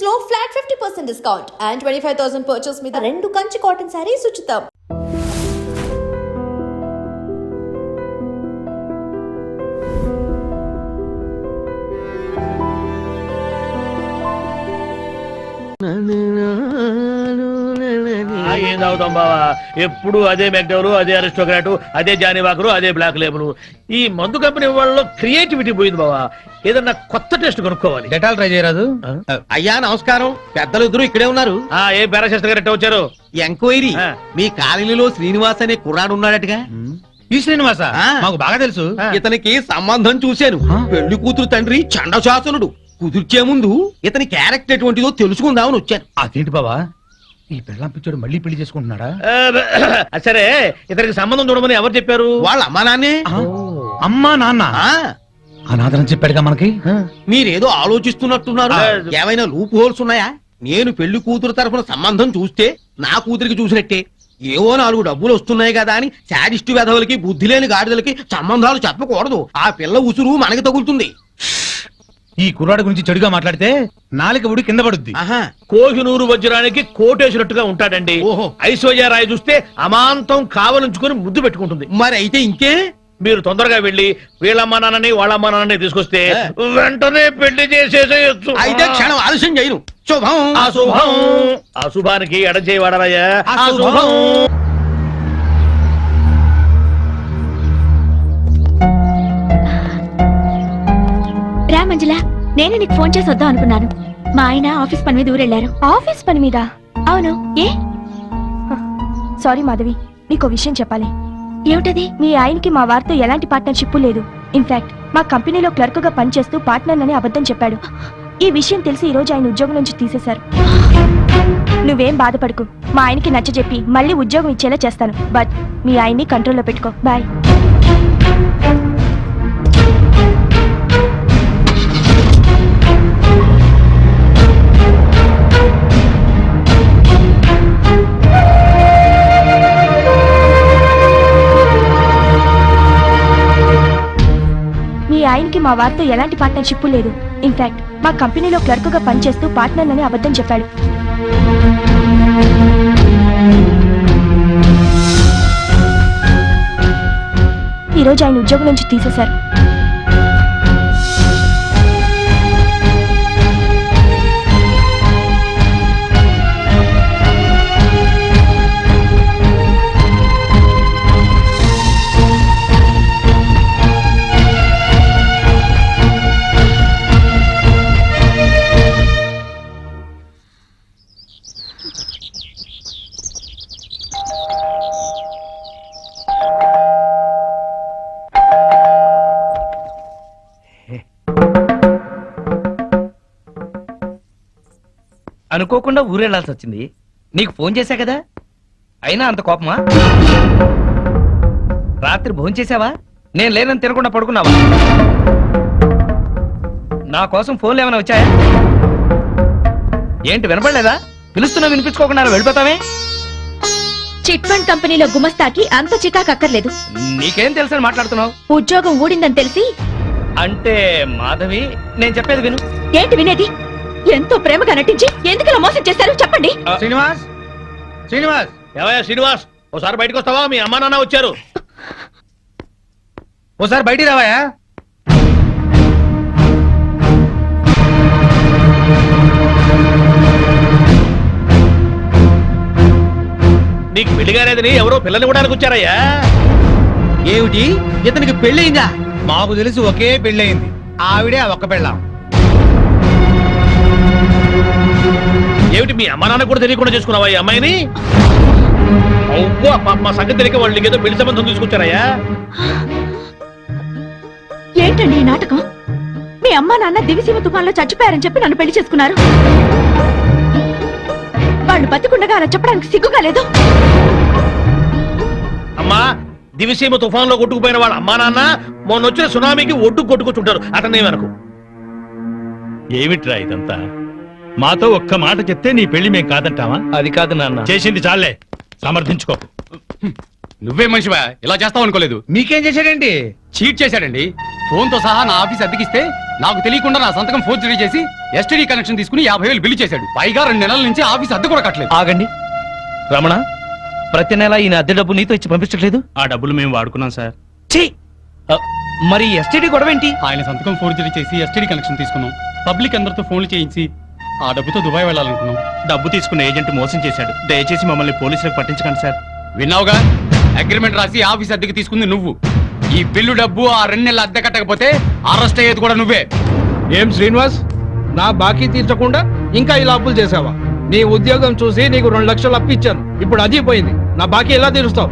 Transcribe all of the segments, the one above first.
కలెక్షన్స్లో flat fifty percent discount and twenty five thousand purchase మీద రెండు కంచి కాటన్ శారీస్ ఉచితం. నన్ను ఆ, ఏం తాగుతాం బావా? ఎప్పుడు అదే మెక్డవరు అదే అరిస్టోక్రాటు అదే జానీవాకరు అదే బ్లాక్ లేబుల్. ఈ మందు కంపెనీ వాళ్ళలో క్రియేటివిటీ పోయింది బావా. ఏదన్నా కొత్త టెస్ట్ కనుక్కోవాలి. డెటాల్ ట్రై చేయరాదు అయ్యా నమస్కారం. పెద్దలు ఇద్దరు ఇక్కడే ఉన్నారు. ఆ ఏ పారాశాస్త్రి గారు ఎట్ట వచ్చారు? ఎంక్వైరీ. ఆ. మీ కాలనీలో శ్రీనివాస్ అనే కుర్రాడు ఉన్నాడటగా? ఈ శ్రీనివాస? ఆ. మాకు బాగా తెలుసు. ఆ. ఇతనికి సంబంధం చూశాను. పెళ్ళి కూతురు తండ్రి చండశాసనుడు. కుదిర్చే ముందు ఇతని క్యారెక్టర్ ఎటువంటిదో తెలుసుకుందామని వచ్చాను. అదేంటి బావా? ఈ పెళ్ళం పిచ్చోడు మళ్ళీ పెళ్ళి చేసుకుంటున్నాడా? సరే ఇతనికి సంబంధం చూడమని ఎవరు చెప్పారు? వాళ్ళ అమ్మా నాన్నే? అమ్మా నాన్న. ఆ, అనాథరం చెప్పాడుగా మనకి. మీరేదో ఆలోచిస్తున్నట్టున్నారు. ఏమైనా లూప్ హోల్స్ ఉన్నాయా? నేను పెళ్ళి కూతురు తరఫున సంబంధం చూస్తే నా కూతురికి చూసినట్టే. ఏవో నాలుగు డబ్బులు వస్తున్నాయి కదా అని శాడిస్టు వెధవులకి బుద్ధి లేని గాడిదలకి సంబంధాలు చెప్పకూడదు. ఆ పిల్ల ఉసురు మనకి తగులుతుంది. ఈ కుర్రాడు గురించి చెడుగా మాట్లాడితే నాలుక ఉడి కింద పడుద్ది. ఆహా. కోహినూరు వజ్రానికి కోటేసినట్టుగా ఉంటాడండి. ఓహో. ఐశ్వర్యరాయ్ చూస్తే అమాంతం కావలించుకుని ముద్దు పెట్టుకుంటుంది. మరి అయితే ఇంకే? మీరు తొందరగా వెళ్ళి వీళ్ళమ్మ నాన్నని వాళ్ళమ్మ నాన్నని తీసుకొస్తే. వెంటనే పెళ్ళి చేసేసేయచ్చు. అయితే క్షణం ఆలస్యం చేయను. శుభం. అశుభం అశుభానికి ఎడచేయి వాడరాయ్యా అశుభం. నేను నీకు ఫోన్ చేసి వద్దాం అనుకున్నాను. మా ఆయన ఆఫీస్ పని మీద ఊరెళ్ళారు. ఆఫీస్ పని మీద? అవును. ఏ? సారీ మాధవి నీకు విషయం చెప్పాలి. ఏమిటది? మీ ఆయనకి మా వారితో ఎలాంటి పార్ట్నర్షిప్ లేదు. ఇన్ఫాక్ట్ మా కంపెనీలో క్లర్క్గా పనిచేస్తూ పార్ట్నర్ అని అబద్ధం చెప్పాడు. ఈ విషయం తెలిసి ఈ రోజు ఆయన ఉద్యోగం నుంచి తీసేశారు. నువ్వేం బాధపడకు. మా ఆయనకి నచ్చజెప్పి మళ్ళీ ఉద్యోగం ఇచ్చేలా చేస్తాను. బట్ మీ ఆయన్ని కంట్రోల్లో పెట్టుకో. బాయ్ అతనికి మా వారితో ఎలాంటి పార్ట్నర్షిప్ లేదు. ఇన్ఫాక్ట్ మా కంపెనీలో క్లర్క్గా పనిచేస్తూ పార్ట్నర్ అని అబద్ధం చెప్పాడు. ఈ రోజు ఆయన ఉద్యోగం నుంచి తీసేశారు. అనుకోకుండా ఊరెళ్ళాల్సి వచ్చింది. నీకు ఫోన్ చేశా కదా? అయినా అంత కోపమా? రాత్రి భోజనం చేసావా నేను లేనని తినకుండా పడుకున్నావా? నా కోసం ఫోన్లు ఏమైనా వచ్చాయా? ఏంటి వినపడలేదా? పిలుస్తున్నా వినిపించుకోకుండా వెళ్ళిపోతావే? చిట్ ఫండ్ కంపెనీలో గుమస్తాకి అంత చికాకు అక్కర్లేదు. నీకేం తెలుసని మాట్లాడుతున్నావు? ఉద్యోగం ఊడిందని తెలిసి అంటే మాధవి నేను చెప్పేది విను. ఏంటి వినేది? ఎంతో ప్రేమగా నటించి ఎందుకు ఇలా మోసం చేశారు? చెప్పండి. శ్రీనివాస్? శ్రీనివాస్? ఏవయ్యా శ్రీనివాస్? ఒకసారి బయటకు వస్తావా? మీ అమ్మా నాన్న వచ్చారు. ఓసారి బయటికి రావాయా నీకు పెళ్ళిగానేదని ఎవరో పిల్లని కూడా వచ్చారయ్యా ఏమిటి? ఇతనికి పెళ్ళయిందా? మాకు తెలిసి ఒకే పెళ్ళయింది. ఆవిడే ఆ ఒక్క పెళ్ళాం. ఏమిటి మీ అమ్మ నాన్న కూడా తెలియకుండా చేసుకున్నావా ఈ అమ్మాయిని? అవ్వ పాప మా సంగతి తెలియక వాళ్ళు ఏదో పెళ్ళి సంబంధం తీసుకొచ్చారయ్యా. ఏంటండి ఈ నాటకం? మీ అమ్మా నాన్న దివిసీమ తుఫాన్లో చచ్చిపోయారని చెప్పి నన్ను పెళ్ళి చేసుకున్నారు. వాళ్ళు బతికుండగా అలా చెప్పడానికి సిగ్గుగా లేదు. అమ్మా దివిసీమ తుఫాన్లో కొట్టుకుపోయిన వాళ్ళ అమ్మా నాన్న మొన్న వచ్చిన సునామీకి ఒడ్డు కొట్టుకొచ్చుంటారు. అతనే వెనకు ఏమిట్రా ఇదంతా? మాతో ఒక్క మాట చెప్తే నీ పెళ్ళి మేం కాదంటావా? అది కాదు నాన్న. చేసింది చాలే. సమర్థించుకో. నువ్వే మనిషివా? ఇలా చేస్తావు అనుకోలేదు. మీకేం చేశాడేంటి చీట్ చేశాడండి. ఫోన్తో సహా నా ఆఫీస్ అద్దెకిస్తే నాకు తెలియకుండా నా సంతకం ఫోర్జరీ చేసి ఎస్టీడీ కనెక్షన్ తీసుకుని యాభై వేలు బిల్లు చేశాడు. పైగా రెండు నెలల నుంచి ఆఫీస్ అద్దె కూడా కట్టలేదు. ఆగండి. రమణ ప్రతి నెల ఈయన అద్దె డబ్బు నీతో ఇచ్చి పంపించట్లేదు? ఆ డబ్బులు మేము వాడుకున్నాం సార్. ఛీ! ఆ, మరి ఎస్టీడీ గొడవ ఏంటి ఆయన సంతకం ఫోర్జరీ చేసి ఎస్టీడీ కనెక్షన్ తీసుకున్నాం. పబ్లిక్ అందరితో ఫోన్లు చేయించి ఆ డబ్బుతో దుబాయ్ వెళ్ళాలనుకున్నాం. డబ్బు తీసుకున్న ఏజెంట్ మోసం చేశాడు. దయచేసి మమ్మల్ని పోలీసులకు పట్టించకండి సార్. విన్నావుగా? అగ్రిమెంట్ రాసి ఆఫీస్ అద్దెకి తీసుకుంది నువ్వు. ఈ బిల్లు డబ్బు ఆ రెండు నెలల అద్దె కట్టకపోతే అరెస్ట్ అయ్యేది కూడా నువ్వే. ఏం శ్రీనివాస్? నా బాకీ తీర్చకుండా ఇంకా ఇలా అప్పులు చేసావా నీ ఉద్యోగం చూసి నీకు రెండు లక్షలు అప్పిచ్చాను ఇప్పుడు అది పోయింది. నా బాకీ ఎలా తీరుస్తావు?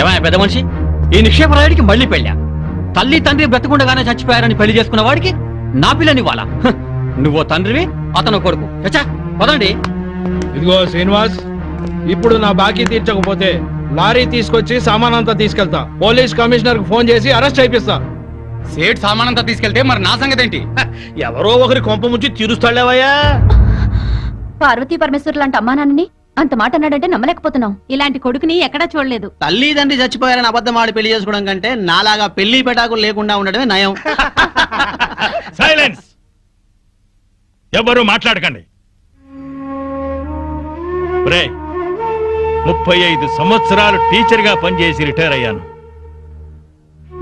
ఏమయ్య పెద్ద మనిషి? ఈ నిక్షేప రాయుడికి మళ్ళీ పెళ్ళా? తల్లి తండ్రి బ్రతకుండగానే చచ్చిపోయారని పెళ్ళి చేసుకున్న వాడికి నా పిల్లని ఇవ్వాలా? హ, నువ్వో తండ్రివి అతను కొడుకు. చచ్చా పదండి. ఇదిగో శ్రీనివాస్ ఇప్పుడు నా బాకీ తీర్చకపోతే లారీ తీసుకొచ్చి సామాన్ అంతా తీసుకెళ్తా. పోలీస్ కమిషనర్కు ఫోన్ చేసి అరెస్ట్ చేయిస్తా సేట్ సామానంతా తీసుకెళ్తే మరి నా సంగతి ఏంటి? ఎవరో ఒకరి కొంప ముంచి తీరుస్తాడేవయ్యా పార్వతీ పరమేశ్వర్ లాంటి అమ్మా నాన్నని అంత మాట అన్నాడంటే నమ్మలేకపోతున్నాం ఇలాంటి కొడుకుని ఎక్కడా చూడలేదు. తల్లి తండ్రి చచ్చిపోయారని అబద్ధం ఆడి పెళ్ళి చేసుకోవడం కంటే నాలాగా పెళ్ళి పెటాకులు లేకుండా ఉండడమే నయం. సైలెన్స్. ఎవరు మాట్లాడకండి. రే ముప్పై ఐదు సంవత్సరాలు టీచర్గా పనిచేసి రిటైర్ అయ్యాను.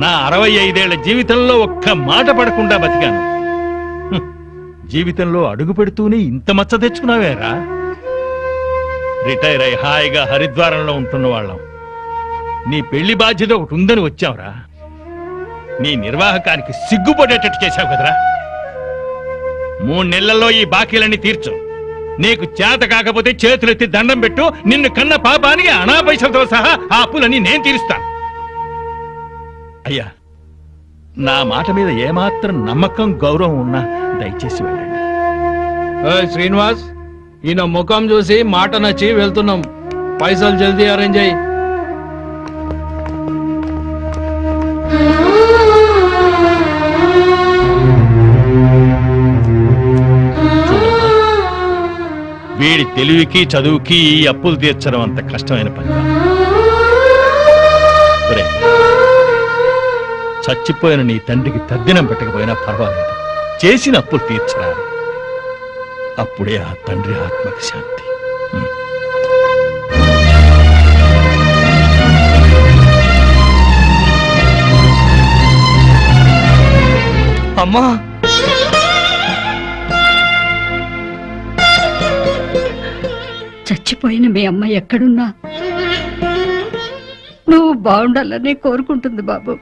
నా అరవై ఐదేళ్ళ జీవితంలో ఒక్క మాట పడకుండా బతికాను. జీవితంలో అడుగు పెడుతూనే ఇంత మచ్చ తెచ్చుకున్నావేరా? రిటైర్ అయి హాయిగా హరిద్వారంలో ఉంటున్న వాళ్ళం. నీ పెళ్ళి బాధ్యత ఒకటి ఉందని వచ్చావురా. నీ నిర్వాహకానికి సిగ్గుపడేటట్టు చేశావు కదరా. మూడు నెలల్లో ఈ బాకీలన్నీ తీర్చు. నీకు చేత కాకపోతే చేతులెత్తి దండం పెట్టు నిన్ను కన్న పాపానికి అనా పైసలతో సహా ఆ అప్పులన్నీ నేను తీరుస్తాను అయ్యా నా మాట మీద ఏమాత్రం నమ్మకం గౌరవం ఉన్నా దయచేసి వెళ్ళండి. శ్రీనివాస్ ఈయన ముఖం చూసి మాట నచ్చి వెళ్తున్నాం. పైసలు జల్దీ అరేంజ్ అయ్యి వీడి తెలివికి చదువుకి ఈ అప్పులు తీర్చడం అంత కష్టమైన పని. చచ్చిపోయిన నీ తండ్రికి తద్దినం పెట్టకపోయినా పర్వాలేదు. చేసిన అప్పులు తీర్చరా? అప్పుడే ఆ తండ్రి ఆత్మకి శాంతి. అమ్మా! చనిపోయిన మీ అమ్మ ఎక్కడున్నా? నువ్వు బాగుండాలని కోరుకుంటుంది బాబు.